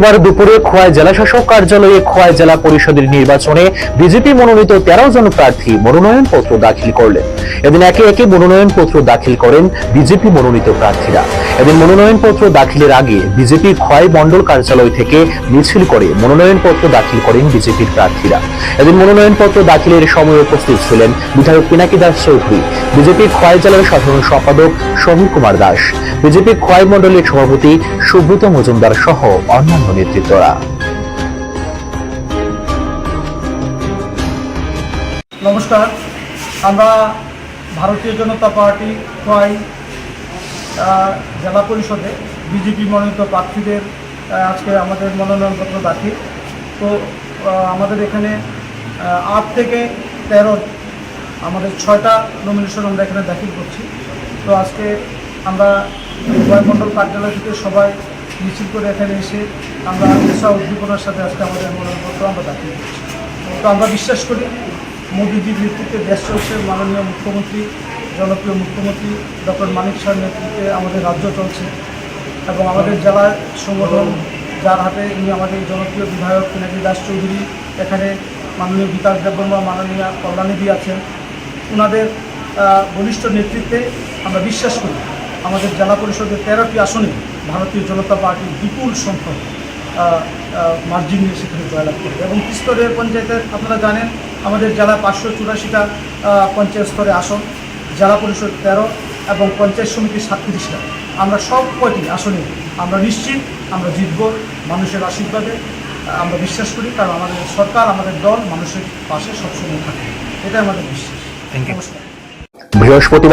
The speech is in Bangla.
এবার দুপুরে খোয়াই জেলা শাসক কার্যালয়ে খোয়াই জেলা পরিষদের নির্বাচনে বিজেপি মনোনীত তেরো জন প্রার্থী মনোনয়ন পত্র দাখিল করলেন। এদিন একে একে মনোনয়ন পত্র দাখিল করেন বিজেপি মনোনীত প্রার্থীরা। এদিন মনোনয়ন পত্র দাখিলের আগে বিজেপি খোয়াই মণ্ডল কার্যালয় থেকে মিছিল করে মনোনয়ন পত্র দাখিল করেন বিজেপির প্রার্থীরা। এদিন মনোনয়ন পত্র দাখিলের সময় উপস্থিত ছিলেন বিধায়ক পিনাকি দাস চৌধুরী, বিজেপি খোয়াই জেলার সাধারণ সম্পাদক সমীর কুমার দাস, বিজেপি খোয়াই মণ্ডলের সভাপতি সুব্রত মজুমদার সহ অন্যান্য নেতৃত্বরা। নমস্কার। আমরা ভারতীয় জনতা পার্টি আহ, জেলা পরিষদে বিজেপি মনোনীত প্রার্থীদের আজকে আমাদের মনোনয়নপত্র দাখিল। তো আমাদের এখানে আট থেকে তেরো আমাদের ছয়টা নমিনেশন আমরা এখানে দাখিল করছি। তো আজকে আমরা মণ্ডল কার্যালয় থেকে সবাই মিছিল করে এখানে এসে আমরা উৎসাহ উদ্দীপনার সাথে আজকে আমাদের মনোনয়নপত্র আমরা দাখিল তো আমরা বিশ্বাস করি মোদীজির নেতৃত্বে দেশ চলছে। মাননীয় মুখ্যমন্ত্রী, জনপ্রিয় মুখ্যমন্ত্রী ডক্টর মানিক শাহর নেতৃত্বে আমাদের রাজ্য চলছে এবং আমাদের জেলার সংগঠন যার হাতে ইনি আমাদের জনপ্রিয় বিধায়ক পিনাকি দাস চৌধুরী, এখানে মাননীয় বিকাশ দেববর্মা, মাননীয় কল্যাণীদি আছেন। ওনাদের ঘনিষ্ঠ নেতৃত্বে আমরা বিশ্বাস করি। আমাদের জেলা পরিষদের তেরোটি আসনে ভারতীয় জনতা পার্টি বিপুল সংখ্যক মার্জিন নিয়ে সেখানে জয়লাভ করবে। এবং স্তরের পঞ্চায়েতের আপনারা জানেন আমাদের জেলায় পাঁচশো চুরাশিটা পঞ্চায়েত স্তরে আসন জেলা পরিষদ তেরো এবং পঞ্চায়েত সমিতি সাতত্রিশটা। আমরা সব কয়টি আসনে আমরা নিশ্চিত আমরা জিতব মানুষের আশীর্বাদে আমরা বিশ্বাস করি কারণ আমাদের সরকার আমাদের দল মানুষের পাশে সবসময় থাকে। এটা আমাদের বিশ্বাস। থ্যাংক ইউ বৃহস্পতিবার